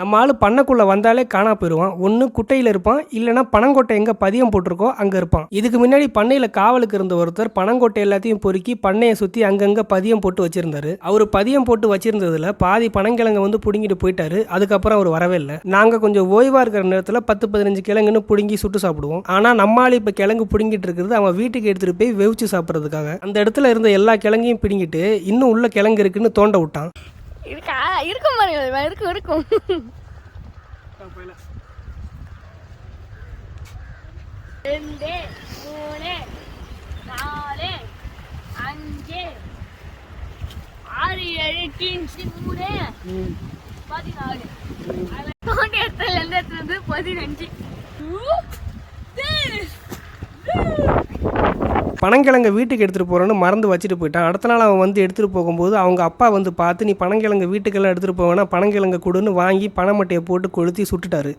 நம்ம ஆள் பண்ணக்குள்ளே வந்தாலே காணா போயிடுவான் ஒன்று குட்டையில் இருப்பான். இல்லைன்னா பனங்கொட்டை எங்கே பதியம் போட்டிருக்கோ அங்கே இருப்பான். இதுக்கு முன்னாடி பண்ணையில் காவலுக்கு இருந்த ஒருத்தர் பனங்கொட்டை எல்லாத்தையும் பொறுக்கி பண்ணையை சுற்றி அங்கங்கே பதியம் போட்டு வச்சுருந்தாரு. அவர் பதியம் போட்டு வச்சுருந்ததில் பாதி பனங்கிழங்க வந்து பிடுங்கிட்டு போயிட்டாரு. அதுக்கப்புறம் அவர் வரவே இல்லை. நாங்கள் கொஞ்சம் ஓய்வாக இருக்கிற நேரத்தில் பத்து பதினஞ்சு கிழங்குன்னு பிடுங்கி சுட்டு சாப்பிடுவோம். ஆனால் நம்ம ஆள் இப்போ கிழங்கு பிடுங்கிட்டு இருக்கிறது அவன் வீட்டுக்கு எடுத்துகிட்டு போய் வெவிச்சு சாப்பிட்றதுக்காக. அந்த இடத்துல இருந்த எல்லா கிழங்கையும் பிடுங்கிட்டு இன்னும் உள்ள கிழங்கு இருக்குன்னு தோண்ட விட்டான். இருக்கா? இருக்கும் பாருங்க இருக்கும் இருக்கும். ரெண்டு மூணு நாலு அஞ்சு ஆறு ஏழு எட்டு மூணு பதினாலு. தோண்டி இடத்துல எந்த இடத்துல இருந்து பதினஞ்சு பனங்கிழங்க வீட்டுக்கு எடுத்துகிட்டு போகிறோன்னு மறந்து வச்சுட்டு போயிட்டான். அடுத்த நாள் அவன் வந்து எடுத்துகிட்டு போகும்போது அவங்க அப்பா வந்து பார்த்து நீ பனங்கிழங்க வீட்டுக்கெல்லாம் எடுத்துகிட்டு போவேனா? பனங்கிழங்க கொடுன்னு வாங்கி பனமட்டையை போட்டு கொளுத்தி சுட்டுட்டாரு.